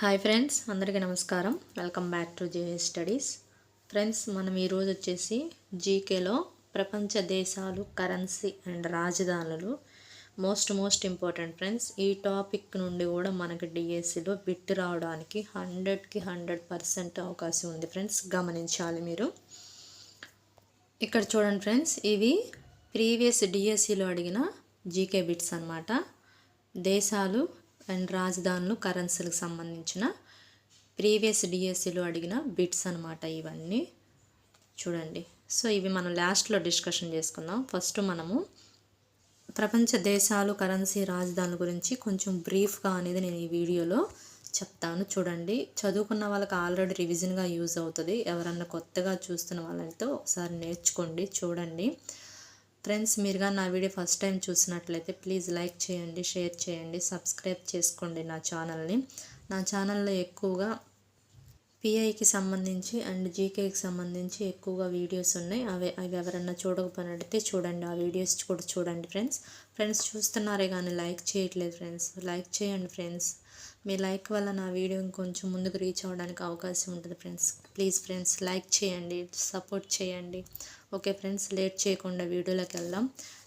Hi friends అందరికీ నమస్కారం. Welcome back to J studies friends మనం ఈరోజు వచ్చేసి జీకేలో ప్రపంచ దేశాలు కరెన్సీ అండ్ రాజధానులు మోస్ట్ మోస్ట్ ఇంపార్టెంట్ ఫ్రెండ్స్ ఈ టాపిక్ నుండి కూడా మనకి డిఎస్సిలో బిట్ రావడానికి హండ్రెడ్కి హండ్రెడ్ పర్సెంట్ అవకాశం ఉంది ఫ్రెండ్స్ గమనించాలి మీరు. ఇక్కడ చూడండి ఫ్రెండ్స్ ఇవి ప్రీవియస్ డిఎస్సిలో అడిగిన జీకే బిట్స్ అన్నమాట. దేశాలు అండ్ రాజధానులు కరెన్సీలకు సంబంధించిన ప్రీవియస్ డిఎస్సిలో అడిగిన బిట్స్ అనమాట ఇవన్నీ. చూడండి. సో ఇవి మనం లాస్ట్లో డిస్కషన్ చేసుకుందాం. ఫస్ట్ మనము ప్రపంచ దేశాలు కరెన్సీ రాజధానుల గురించి కొంచెం బ్రీఫ్గా అనేది నేను ఈ వీడియోలో చెప్తాను. చూడండి. చదువుకున్న వాళ్ళకి ఆల్రెడీ రివిజన్గా యూజ్ అవుతుంది. ఎవరన్నా కొత్తగా చూస్తున్న వాళ్ళతో ఒకసారి నేర్చుకోండి. చూడండి. ఫ్రెండ్స్ మీరుగా నా వీడియో ఫస్ట్ టైం చూసినట్లయితే ప్లీజ్ లైక్ చేయండి షేర్ చేయండి సబ్స్క్రైబ్ చేసుకోండి నా ఛానల్ని నా ఛానల్లో ఎక్కువగా పిఐకి సంబంధించి అండ్ జీకేకి సంబంధించి ఎక్కువగా వీడియోస్ ఉన్నాయి. అవి అవి ఎవరన్నా చూడకపోయినట్టయితే చూడండి ఆ వీడియోస్ కూడా చూడండి ఫ్రెండ్స్ ఫ్రెండ్స్ చూస్తున్నారే కానీ లైక్ చేయట్లేదు ఫ్రెండ్స్ లైక్ చేయండి ఫ్రెండ్స్ మీ లైక్ వల్ల నా వీడియో ఇంకొంచెం ముందుకు రీచ్ అవ్వడానికి అవకాశం ఉంటుంది ఫ్రెండ్స్. ప్లీజ్ ఫ్రెండ్స్ లైక్ చేయండి సపోర్ట్ చేయండి. ఓకే ఫ్రెండ్స్ లేట్ చేయకుండా వీడియోలోకి వెళ్దాం.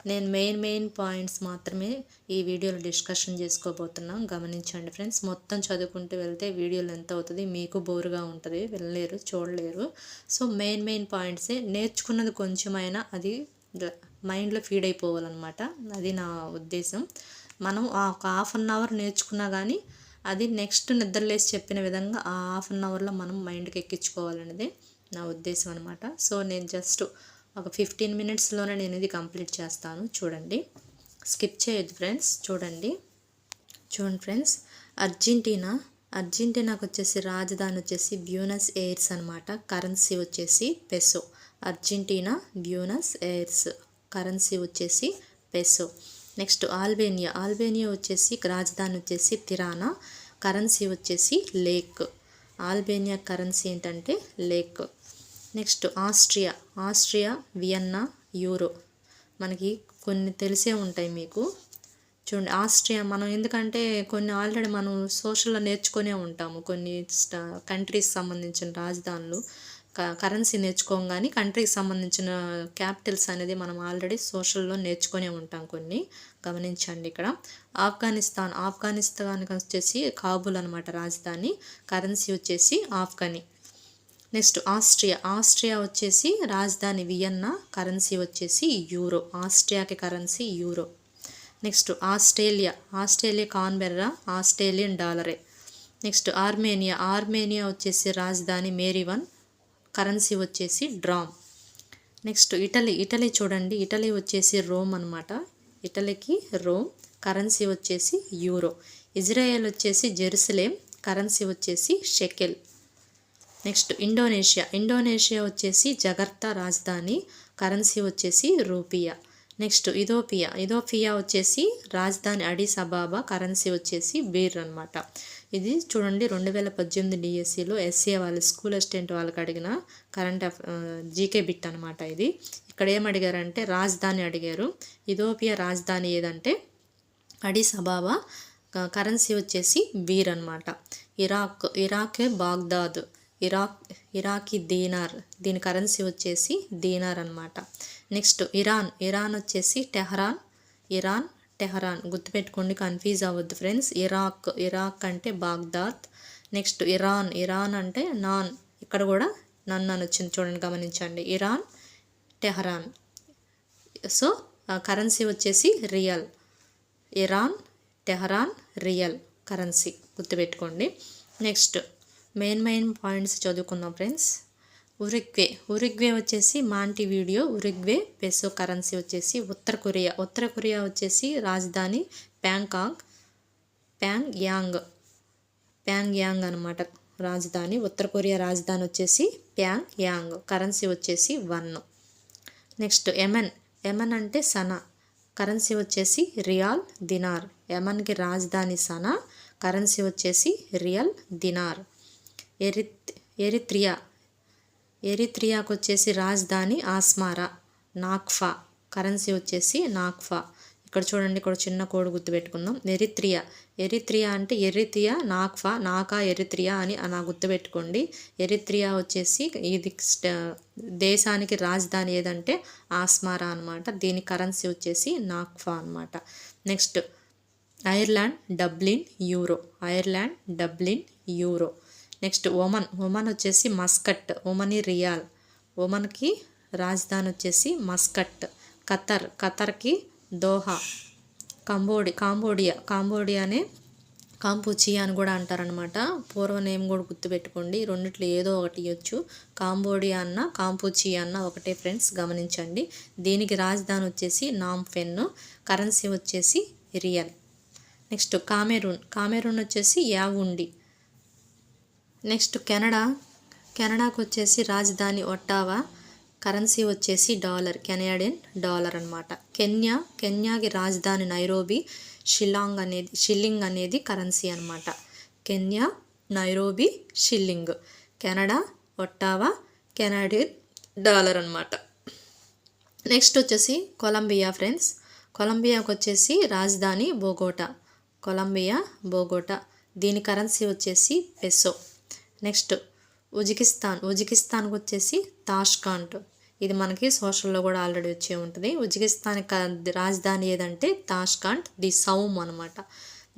నేను మెయిన్ మెయిన్ పాయింట్స్ మాత్రమే ఈ వీడియోలో డిస్కషన్ చేసుకోబోతున్నాం. గమనించండి ఫ్రెండ్స్ మొత్తం చదువుకుంటూ వెళ్తే వీడియోలు ఎంత అవుతుంది. మీకు బోరుగా ఉంటుంది. వెళ్ళలేరు చూడలేరు. సో మెయిన్ మెయిన్ పాయింట్సే. నేర్చుకున్నది కొంచెమైనా అది మైండ్లో ఫీడ్ అయిపోవాలన్నమాట. అది నా ఉద్దేశం. మనం ఒక హాఫ్ అన్ అవర్ నేర్చుకున్నా కానీ అది నెక్స్ట్ నిద్రలేసి చెప్పిన విధంగా ఆ హాఫ్ అన్ అవర్లో మనం మైండ్కి ఎక్కించుకోవాలనేది నా ఉద్దేశం అనమాట సో నేను జస్ట్ ఒక ఫిఫ్టీన్ మినిట్స్లోనే నేను ఇది కంప్లీట్ చేస్తాను. చూడండి. స్కిప్ చేయొద్దు ఫ్రెండ్స్. చూడండి. చూడండి ఫ్రెండ్స్. అర్జెంటీనా? అర్జెంటీనాకు వచ్చేసి రాజధాని వచ్చేసి బ్యూనస్ ఎయిర్స్ అనమాట కరెన్సీ వచ్చేసి peso. Argentina? Buenos Aires. Currency వచ్చేసి పెసో. Next Albania. ఆల్బేనియా వచ్చేసి రాజధాని వచ్చేసి తిరానా. కరెన్సీ వచ్చేసి లేక్. ఆల్బేనియా కరెన్సీ ఏంటంటే lek. Next Austria. Austria Vienna euro. మనకి కొన్ని తెలిసే ఉంటాయి మీకు. చూడండి ఆస్ట్రియా మనం ఎందుకంటే కొన్ని ఆల్రెడీ మనం సోషల్లో నేర్చుకునే ఉంటాము. కొన్ని కంట్రీస్ సంబంధించిన రాజధానులు. కరెన్సీ నేర్చుకోం కానీ కంట్రీకి సంబంధించిన క్యాపిటల్స్ అనేది మనం ఆల్రెడీ సోషల్లో నేర్చుకునే ఉంటాం కొన్ని. గమనించండి ఇక్కడ. ఆఫ్ఘనిస్తాన్ ఆఫ్ఘనిస్తాన్కి వచ్చేసి కాబుల్ అనమాట రాజధాని. కరెన్సీ వచ్చేసి ఆఫ్ఘనీ. Next Austria. ఆస్ట్రియా వచ్చేసి రాజధాని వియన్నా. కరెన్సీ వచ్చేసి euro. ఆస్ట్రియాకి currency euro. Next Australia. Australia Canberra Australian డాలరే. Next Armenia. Armenia వచ్చేసి రాజధాని మేరీవన్ కరెన్సీ వచ్చేసి డ్రామ్. నెక్స్ట్ ఇటలీ ఇటలీ చూడండి. ఇటలీ వచ్చేసి రోమ్ అనమాట ఇటలీకి రోమ్ కరెన్సీ వచ్చేసి యూరో. ఇజ్రాయెల్ వచ్చేసి జెరూసలేం కరెన్సీ వచ్చేసి షెకెల్. Next Indonesia. ఇండోనేషియా వచ్చేసి జగర్తా రాజధాని కరెన్సీ వచ్చేసి రూపియా. Next Ethiopia. ఇథోపియా వచ్చేసి రాజధాని అడిస్ అబాబా కరెన్సీ వచ్చేసి బీర్ అనమాట ఇది చూడండి రెండు వేల పద్దెనిమిది డిఎస్సిలో ఎస్సీ వాళ్ళ స్కూల్ అసిస్టెంట్ వాళ్ళకి అడిగిన కరెంట్ అఫ్ జీకే బిట్ అనమాట ఇది. ఇక్కడ ఏం అడిగారంటే రాజధాని అడిగారు. ఇథోపియా రాజధాని ఏదంటే అడిస్ అబాబా కరెన్సీ వచ్చేసి బీర్ అనమాట ఇరాక్ ఇరాకే బాగ్దాద్ ఇరాక్ ఇరాకీ దీనార్ దీని కరెన్సీ వచ్చేసి దీనార్ అనమాట నెక్స్ట్ ఇరాన్ ఇరాన్ వచ్చేసి టెహరాన్ ఇరాన్ టెహరాన్. గుర్తుపెట్టుకోండి కన్ఫ్యూజ్ అవ్వద్దు ఫ్రెండ్స్ ఇరాక్ ఇరాక్ అంటే బాగ్దాద్. Next Iran. ఇరాన్ అంటే నాన్. ఇక్కడ కూడా నన్ను అని వచ్చింది చూడండి గమనించండి. Iran Tehran. సో కరెన్సీ వచ్చేసి rial. Iran Tehran rial currency గుర్తుపెట్టుకోండి. నెక్స్ట్ మెయిన్ మెయిన్ పాయింట్స్ చదువుకుందాం ఫ్రెండ్స్ ఉరిగ్వే. ఉరిగ్వే వచ్చేసి మాంటి వీడియో ఉరిగ్వే పెసో కరెన్సీ వచ్చేసి ఉత్తర కొరియా. ఉత్తర కొరియా వచ్చేసి రాజధాని ప్యాంకాంగ్ ప్యాంగ్ యాంగ్ ప్యాంగ్ యాంగ్ అనమాట రాజధాని. ఉత్తర కొరియా రాజధాని వచ్చేసి ప్యాంగ్ యాంగ్ కరెన్సీ వచ్చేసి వన్. Next Yemen. ఎమన్ అంటే సనా. కరెన్సీ వచ్చేసి రియాల్ దినార్. ఎమన్కి రాజధాని సనా. కరెన్సీ వచ్చేసి రియల్ దినార్. Erit Eritrea. ఎరిత్రియాకు వచ్చేసి రాజధాని ఆస్మారా. నాక్ఫా. కరెన్సీ వచ్చేసి నాక్ఫా. ఇక్కడ చూడండి ఇక్కడ చిన్న కోడ్ గుర్తు పెట్టుకుందాం. ఎరిత్రియా. ఎరిత్రియా అంటే ఎరిత్రియా నాక్ఫా నాకా ఎరిత్రియా అని అలా గుర్తుపెట్టుకోండి ఎరిత్రియా వచ్చేసి ఇది దేశానికి రాజధాని ఏదంటే ఆస్మారా అనమాట దీని కరెన్సీ వచ్చేసి నాక్ఫా అనమాట next Ireland Dublin euro. Ireland Dublin euro. Next Oman Oman వచ్చేసి మస్కట్ ఒమని రియాల్. ఒమన్కి రాజధాని వచ్చేసి మస్కట్ ఖతర్ ఖతర్కి దోహా. కంబోడి కాంబోడియా కాంబోడియానే కాంపూచియా అని కూడా అంటారనమాట పూర్వ నేమ్ కూడా గుర్తుపెట్టుకోండి. రెండిట్లో ఏదో ఒకటి ఇవ్వచ్చు కాంబోడియా అన్న కాంపూచియా అన్న ఒకటే ఫ్రెండ్స్ గమనించండి. దీనికి రాజధాని వచ్చేసి నామ్ కరెన్సీ వచ్చేసి రియల్. నెక్స్ట్ కామెరూన్ కామెరూన్ వచ్చేసి యావుండి. Next Canada. కెనడాకు వచ్చేసి రాజధాని ఒట్టావా. కరెన్సీ వచ్చేసి డాలర్ కెనడియన్ డాలర్ అనమాట కెన్యా కెన్యాకి రాజధాని నైరోబి షిల్లాంగ్ అనేది షిల్లింగ్ అనేది కరెన్సీ అనమాట Kenya Nairobi shilling. Canada Ottawa Canadian dollar అనమాట నెక్స్ట్ వచ్చేసి కొలంబియా ఫ్రెండ్స్. కొలంబియాకు వచ్చేసి రాజధాని బోగోటా. కొలంబియా బోగోటా. దీని కరెన్సీ వచ్చేసి పెసో. నెక్స్ట్ ఉజికిస్తాన్. ఉజ్బెకిస్తాన్కి వచ్చేసి తాష్కాంట్ ఇది మనకి సోషల్లో కూడా ఆల్రెడీ వచ్చే ఉంటుంది. ఉజ్బెకిస్తాన్ రాజధాని ఏదంటే తాష్కాంట్ ది సౌమ్ అనమాట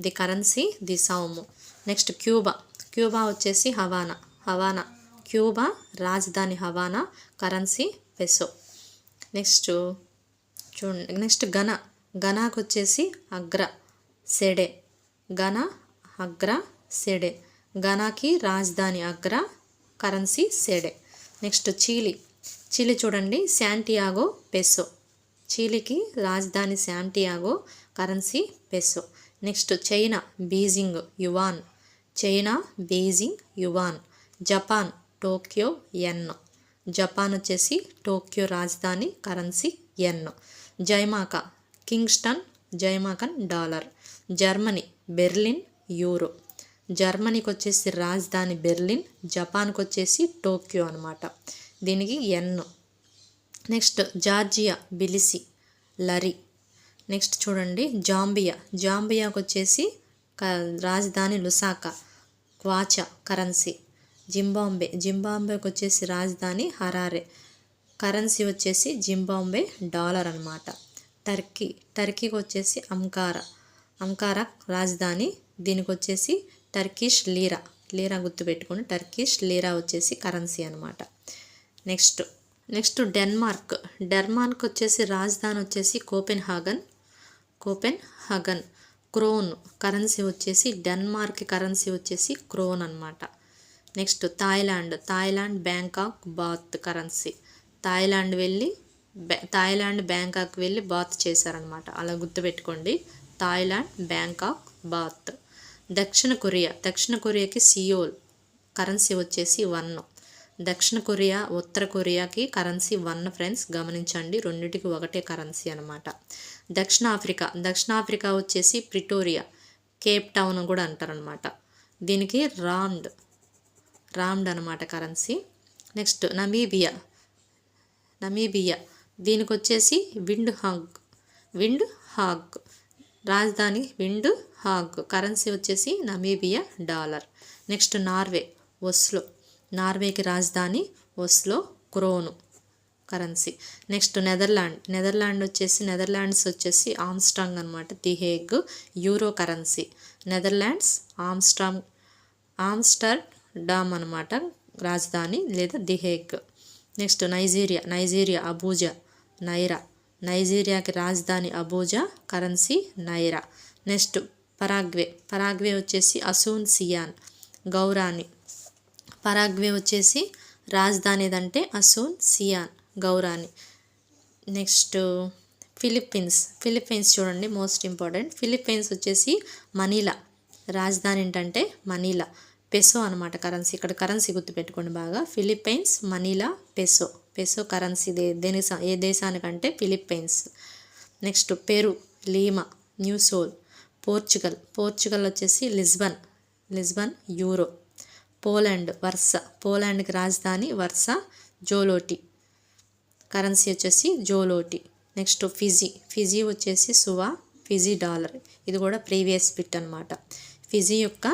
the currency the som. Next Cuba. Cuba వచ్చేసి హవానా. హవానా. క్యూబా రాజధాని హవానా కరెన్సీ పెసో. నెక్స్ట్ చూడండి. Next Ghana. ఘనాకు వచ్చేసి అగ్ర సెడే. ఘన అగ్ర సెడే. ఘనాకి రాజధాని అగ్ర కరెన్సీ సెడే. నెక్స్ట్ చీలి. చిలి చూడండి శాంటియాగో పెసో చీలికి రాజధాని Santiago currency peso next China Beijing yuan. China Beijing yuan. Japan Tokyo yen. Japan వచ్చేసి టోక్యో రాజధాని currency yen. Jamaica. Kingston Jamaican dollar. Germany Berlin euro. జర్మనీకి వచ్చేసి రాజధాని బెర్లిన్ జపాన్కి వచ్చేసి టోక్యో అనమాట దీనికి yen. Next Georgia Tbilisi lari. Next చూడండి జాంబియా. జాంబియాకి వచ్చేసి క రాజధాని లుసాకా క్వాచా కరెన్సీ. జింబాంబే. జింబాంబేకి వచ్చేసి రాజధాని హరారే. కరెన్సీ వచ్చేసి జింబాంబే డాలర్ అనమాట టర్కీ. టర్కీకి వచ్చేసి అంకారా. అంకారా రాజధాని. దీనికి వచ్చేసి టర్కిష్ లీరా లీరా గుర్తుపెట్టుకుని టర్కిష్ లీరా వచ్చేసి కరెన్సీ అనమాట నెక్స్ట్ నెక్స్ట్ డెన్మార్క్ డెన్మార్క్ వచ్చేసి రాజధాని వచ్చేసి Copenhagen Copenhagen krone currency వచ్చేసి డెన్మార్క్ కరెన్సీ వచ్చేసి క్రోన్ అనమాట next Thailand Thailand Bangkok baht currency Thailand వెళ్ళి థాయిలాండ్ బ్యాంకాక్ వెళ్ళి బాత్ చేశారనమాట అలా గుర్తుపెట్టుకోండి థాయిలాండ్ బ్యాంకాక్ బాత్ దక్షిణ కొరియా. దక్షిణ కొరియాకి సియోల్ కరెన్సీ వచ్చేసి వన్. దక్షిణ కొరియా ఉత్తర కొరియాకి కరెన్సీ వన్ ఫ్రెండ్స్ గమనించండి. రెండింటికి ఒకటే కరెన్సీ అనమాట దక్షిణాఫ్రికా దక్షిణాఫ్రికా వచ్చేసి ప్రిటోరియా. కేప్ టౌన్ కూడా అంటారనమాట దీనికి రామ్డ్ రామ్డ్ అనమాట కరెన్సీ. Next Namibia. నమీబియా. దీనికి వచ్చేసి విండ్ హాగ్. Windhoek. రాజధాని విండ్ కరెన్సీ వచ్చేసి Namibia dollar. Next Norway Oslo. నార్వేకి రాజధాని Oslo krone currency. Next Netherland Netherland వచ్చేసి నెదర్లాండ్స్ వచ్చేసి ఆమ్స్ట్రాంగ్ అనమాట the Hague euro currency. Netherlands Armstrong Amsterdam అనమాట రాజధాని లేదా the Hague. Next Nigeria Nigeria Abuja naira. నైజీరియాకి రాజధాని Abuja currency naira. Next Paraguay Paraguay వచ్చేసి Asuncion guarani. Paraguay వచ్చేసి రాజధాని ఏదంటే Asuncion guarani. Next Philippines Philippines చూడండి మోస్ట్ ఇంపార్టెంట్. ఫిలిప్పీన్స్ వచ్చేసి మనీలా రాజధాని ఏంటంటే మనీలా పెసో అనమాట కరెన్సీ. ఇక్కడ కరెన్సీ గుర్తుపెట్టుకోండి బాగా. Philippines Manila peso. Peso currency they దేని ఏ దేశానికంటే Philippines. Next Peru Lima new sol Portugal. Portugal వచ్చేసి Lisbon. Lisbon euro. Poland Warsaw. పోలాండ్కి రాజధాని వర్స జోలోటి. కరెన్సీ వచ్చేసి జోలోటి. Next Fiji. ఫిజీ వచ్చేసి సువా ఫిజీ డాలర్. ఇది కూడా ప్రీవియస్ బిట్ అనమాట ఫిజీ యొక్క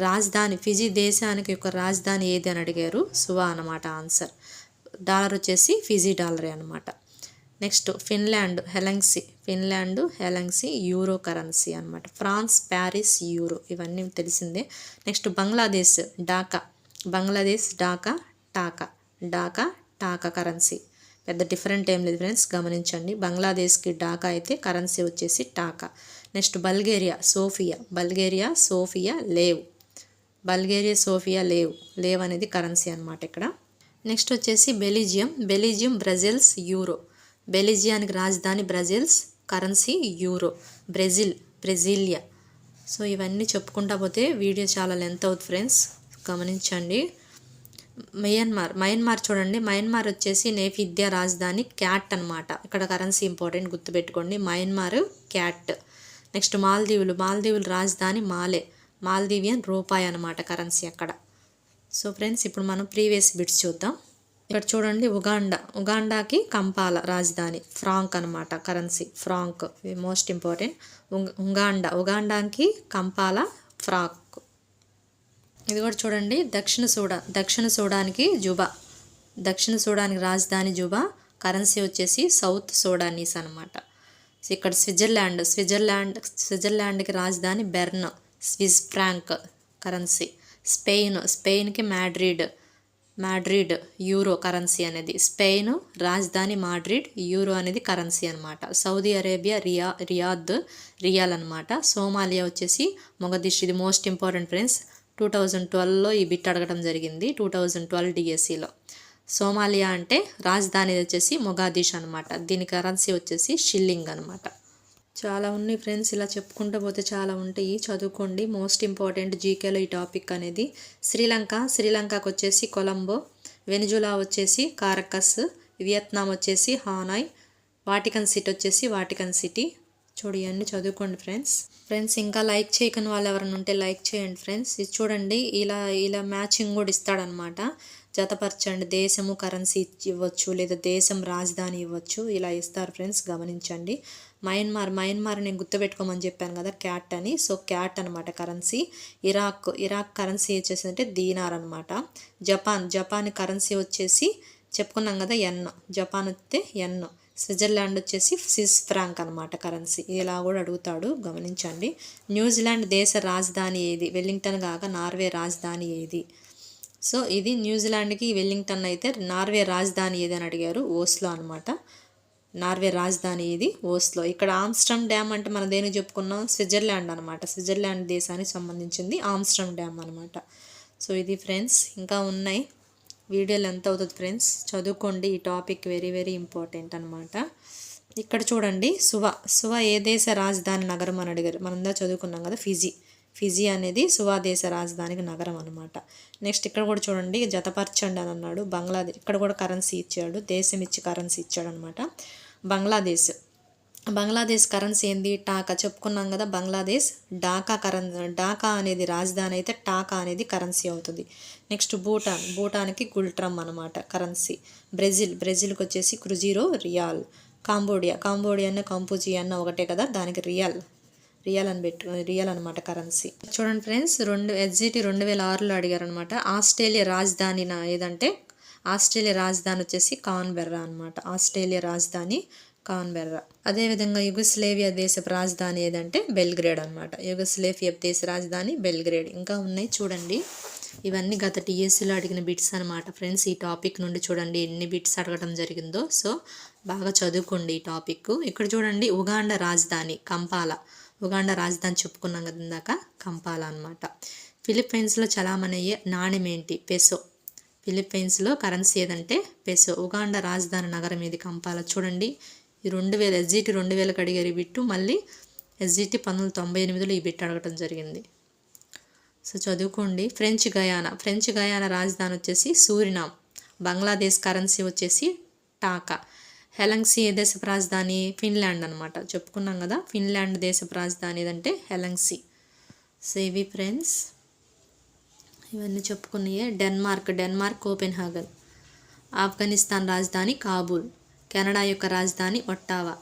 రాజధాని ఫిజీ దేశానికి యొక్క రాజధాని ఏది అని అడిగారు? సువా అనమాట ఆన్సర్. డాలర్ వచ్చేసి ఫిజీ డాలరే అనమాట next Finland Helsinki Finland Helsinki euro currency అనమాట ఫ్రాన్స్ ప్యారిస్ యూరో ఇవన్నీ తెలిసిందే. నెక్స్ట్ బంగ్లాదేశ్ ఢాకా. బంగ్లాదేశ్ ఢాకా టాకా ఢాకా టాకా కరెన్సీ. పెద్ద డిఫరెంట్ ఏం లేదు ఫ్రెండ్స్ గమనించండి. బంగ్లాదేశ్కి ఢాకా అయితే కరెన్సీ వచ్చేసి taka next Bulgaria Sofia. Bulgaria Sofia lev. Bulgaria Sofia లేవ్. లేవ్ అనేది కరెన్సీ అనమాట ఇక్కడ. నెక్స్ట్ వచ్చేసి బెలిజియం. బెలిజియం బ్రెజిల్స్ యూరో. బెలిజియానికి రాజధాని Brussels currency euro Brazil Brasilia. So ఇవన్నీ చెప్పుకుంటా పోతే వీడియో చాలా లెంత్ అవుతుంది ఫ్రెండ్స్. గమనించండి. మయన్మార్ మయన్మార్ చూడండి. మయన్మార్ వచ్చేసి నేఫిద్యా రాజధాని క్యాట్ అనమాట ఇక్కడ కరెన్సీ ఇంపార్టెంట్ గుర్తుపెట్టుకోండి. Myanmar kyat. నెక్స్ట్ మాల్దీవులు. మాల్దీవులు రాజధాని మాలే. మాల్దీవియన్ రూపాయి అనమాట కరెన్సీ అక్కడ. సో ఫ్రెండ్స్ ఇప్పుడు మనం ప్రీవియస్ బిట్స్ చూద్దాం. ఇక్కడ చూడండి ఉగాండా. ఉగాండాకి కంపాల రాజధాని. ఫ్రాంక్ అనమాట currency. Franc most important. Uganda. ఉగాండాకి Kampala franc. ఇది కూడా చూడండి దక్షిణ సూడా దక్షిణ సూడానికి జుబా. దక్షిణ సూడానికి రాజధాని జుబా కరెన్సీ వచ్చేసి సౌత్ సూడానీస్ అనమాట ఇక్కడ స్విట్జర్లాండ్ స్విట్జర్లాండ్ స్విట్జర్లాండ్కి రాజధాని Bern Swiss franc currency. Spain స్పెయిన్కి Madrid Madrid euro currency అనేది. స్పెయిన్ రాజధాని మాడ్రిడ్ యూరో అనేది కరెన్సీ అనమాట సౌదీ అరేబియా రియా రియాద్ రియాల్ అనమాట సోమాలియా వచ్చేసి మొగదిష్ ఇది most important friends. Two thousand ట్వెల్వ్లో ఈ బిట్ అడగడం జరిగింది. టూ థౌజండ్ ట్వెల్వ్ డిఎస్సిలో. సోమాలియా అంటే రాజధాని వచ్చేసి మొగాదిష్ అనమాట దీని కరెన్సీ వచ్చేసి షిల్లింగ్ అనమాట చాలా ఉన్నాయి ఫ్రెండ్స్. ఇలా చెప్పుకుంటూ పోతే చాలా ఉంటాయి. చదువుకోండి. మోస్ట్ ఇంపార్టెంట్ జీకేలో ఈ టాపిక్ అనేది శ్రీలంక. శ్రీలంకకు వచ్చేసి కొలంబో. వెనిజులా వచ్చేసి కారకస్ వియత్నాం వచ్చేసి హానాయ్ వాటికన్ సిటీ వచ్చేసి వాటికన్ సిటీ. చూడు ఇవన్నీ చదువుకోండి ఫ్రెండ్స్. ఫ్రెండ్స్ ఇంకా లైక్ చేయకని వాళ్ళు ఎవరైనా ఉంటే లైక్ చేయండి ఫ్రెండ్స్. ఇది చూడండి ఇలా ఇలా మ్యాచింగ్ కూడా ఇస్తాడనమాట. జతపరచండి. దేశము కరెన్సీ ఇవ్వచ్చు లేదా దేశం రాజధాని ఇవ్వచ్చు. ఇలా ఇస్తారు ఫ్రెండ్స్ గమనించండి. మయన్మార్ మయన్మార్ నేను గుర్తుపెట్టుకోమని చెప్పాను కదా క్యాట్ అని. సో క్యాట్ అనమాట కరెన్సీ ఇరాక్ ఇరాక్ కరెన్సీ వచ్చేసి అంటే దీనార్ అనమాట జపాన్ జపాన్ కరెన్సీ వచ్చేసి చెప్పుకున్నాం కదా ఎన్ జపాన్ వస్తే ఎన్ స్విట్జర్లాండ్ వచ్చేసి స్విస్ ఫ్రాంక్ అనమాట కరెన్సీ ఇలా కూడా అడుగుతాడు గమనించండి. న్యూజిలాండ్ దేశ రాజధాని ఏది? వెల్లింగ్టన్ కాక నార్వే రాజధాని ఏది? సో ఇది న్యూజిలాండ్కి వెల్లింగ్టన్ అయితే నార్వే రాజధాని ఏది అని అడిగారు? ఓస్లో అనమాట నార్వే రాజధాని ఇది ఓస్లో. ఇక్కడ ఆమ్స్ట్రమ్ డ్యామ్ అంటే మనం దేని చెప్పుకున్నాం? స్విట్జర్లాండ్ అనమాట స్విట్జర్లాండ్ దేశానికి సంబంధించింది ఆమ్స్ట్రమ్ డ్యామ్ అనమాట సో ఇది ఫ్రెండ్స్ ఇంకా ఉన్నాయి. వీడియోలు ఎంత అవుతుంది ఫ్రెండ్స్. చదువుకోండి. ఈ టాపిక్ వెరీ వెరీ ఇంపార్టెంట్ అనమాట ఇక్కడ చూడండి. సువ. సువ ఏ దేశ రాజధాని నగరం అని అడిగారు? మనందా చదువుకున్నాం కదా ఫిజీ. ఫిజీ అనేది సువాదేశ రాజధానికి నగరం అనమాట నెక్స్ట్ ఇక్కడ కూడా చూడండి జతపరచండి అని అన్నాడు. బంగ్లాదేశ్ ఇక్కడ కూడా కరెన్సీ ఇచ్చాడు. దేశం ఇచ్చి కరెన్సీ ఇచ్చాడు అనమాట బంగ్లాదేశ్ బంగ్లాదేశ్ కరెన్సీ ఏంది? టాకా. చెప్పుకున్నాం కదా బంగ్లాదేశ్ ఢాకా కరెన్ ఢాకా అనేది రాజధాని అయితే టాకా అనేది కరెన్సీ అవుతుంది. నెక్స్ట్ భూటాన్ భూటాన్కి గుల్ట్రమ్ అనమాట కరెన్సీ. బ్రెజిల్ బ్రెజిల్కి వచ్చేసి క్రుజీరో రియాల్. కాంబోడియా కాంబోడియా అన్న కంపూజియా అన్న ఒకటే కదా దానికి రియల్ రియల్ అని పెట్టు రియల్ అనమాట కరెన్సీ. చూడండి ఫ్రెండ్స్ రెండు ఎస్జిటి రెండు వేల ఆరులో అడిగారు అనమాట ఆస్ట్రేలియా రాజధాని ఏదంటే ఆస్ట్రేలియా రాజధాని వచ్చేసి కాన్బెర్రా అనమాట ఆస్ట్రేలియా రాజధాని కాన్బెర్రా. అదేవిధంగా యుగస్లేవియా దేశపు రాజధాని ఏదంటే బెల్గ్రేడ్ అనమాట యుగస్లేవియా దేశ రాజధాని బెల్గ్రేడ్. ఇంకా ఉన్నాయి చూడండి. ఇవన్నీ గత టీఎస్సీలో అడిగిన బిట్స్ అనమాట ఫ్రెండ్స్. ఈ టాపిక్ నుండి చూడండి ఎన్ని బిట్స్ అడగడం జరిగిందో. సో బాగా చదువుకోండి ఈ టాపిక్ ఇక్కడ చూడండి ఉగాండ రాజధాని కంపాల. ఉగాండా రాజధాని చెప్పుకున్నాం కదా ఇందాక? కంపాల అనమాట ఫిలిప్పైన్స్లో చలామణి అయ్యే నాణ్యం ఏంటి? పెసో. ఫిలిప్పైన్స్లో కరెన్సీ ఏదంటే పెసో. ఉగాండా రాజధాని నగరం ఇది కంపాల? చూడండి. ఈ రెండు వేల ఎస్జిటి రెండు వేలకు అడిగారు ఈ బిట్టు. మళ్ళీ ఎస్జిటి పంతొమ్మిది తొంభై ఎనిమిదిలో ఈ బిట్ అడగటం జరిగింది. సో చదువుకోండి. French Guyana. ఫ్రెంచ్ గయానా రాజధాని వచ్చేసి సూరినామ్. బంగ్లాదేశ్ కరెన్సీ వచ్చేసి టాకా. హెలంగ్సీ ఏ దేశపు రాజధాని ఫిన్లాండ్ అనమాట చెప్పుకున్నాం కదా ఫిన్లాండ్ దేశపు రాజధాని ఏదంటే హెలంగ్సీ సో. ఇవి ఫ్రెండ్స్ ఇవన్నీ చెప్పుకున్నాయే. Denmark Denmark Copenhagen. ఆఫ్ఘనిస్తాన్ రాజధాని కాబూల్. కెనడా యొక్క రాజధాని ఒట్టావా.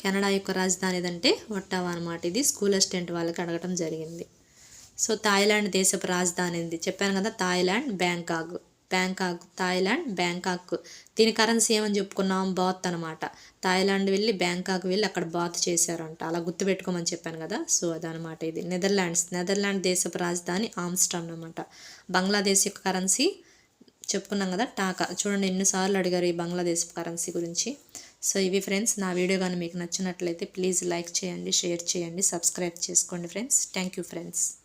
కెనడా యొక్క రాజధాని ఏదంటే ఒట్టావా అనమాట ఇది స్కూల్ అసిస్టెంట్ వాళ్ళకి అడగటం జరిగింది. సో థాయిలాండ్ దేశపు రాజధాని ఏంది? చెప్పాను కదా Thailand Bangkok. Bangkok Thailand Bangkok. దీని కరెన్సీ ఏమని చెప్పుకున్నాం? బాత్ అనమాట థాయిలాండ్ వెళ్ళి బ్యాంకాక్ వెళ్ళి అక్కడ బాత్ చేశారంట. అలా గుర్తుపెట్టుకోమని చెప్పాను కదా? సో అదనమాట ఇది. నెదర్లాండ్స్. నెదర్లాండ్ దేశపు రాజధాని ఆమ్స్టామ్ అనమాట బంగ్లాదేశ్ యొక్క కరెన్సీ చెప్పుకున్నాం కదా? టాకా. చూడండి ఎన్నిసార్లు అడిగారు ఈ బంగ్లాదేశ్ కరెన్సీ గురించి. సో ఇవి ఫ్రెండ్స్ నా వీడియో కానీ మీకు నచ్చినట్లయితే ప్లీజ్ లైక్ చేయండి షేర్ చేయండి సబ్స్క్రైబ్ చేసుకోండి ఫ్రెండ్స్. Thank you friends.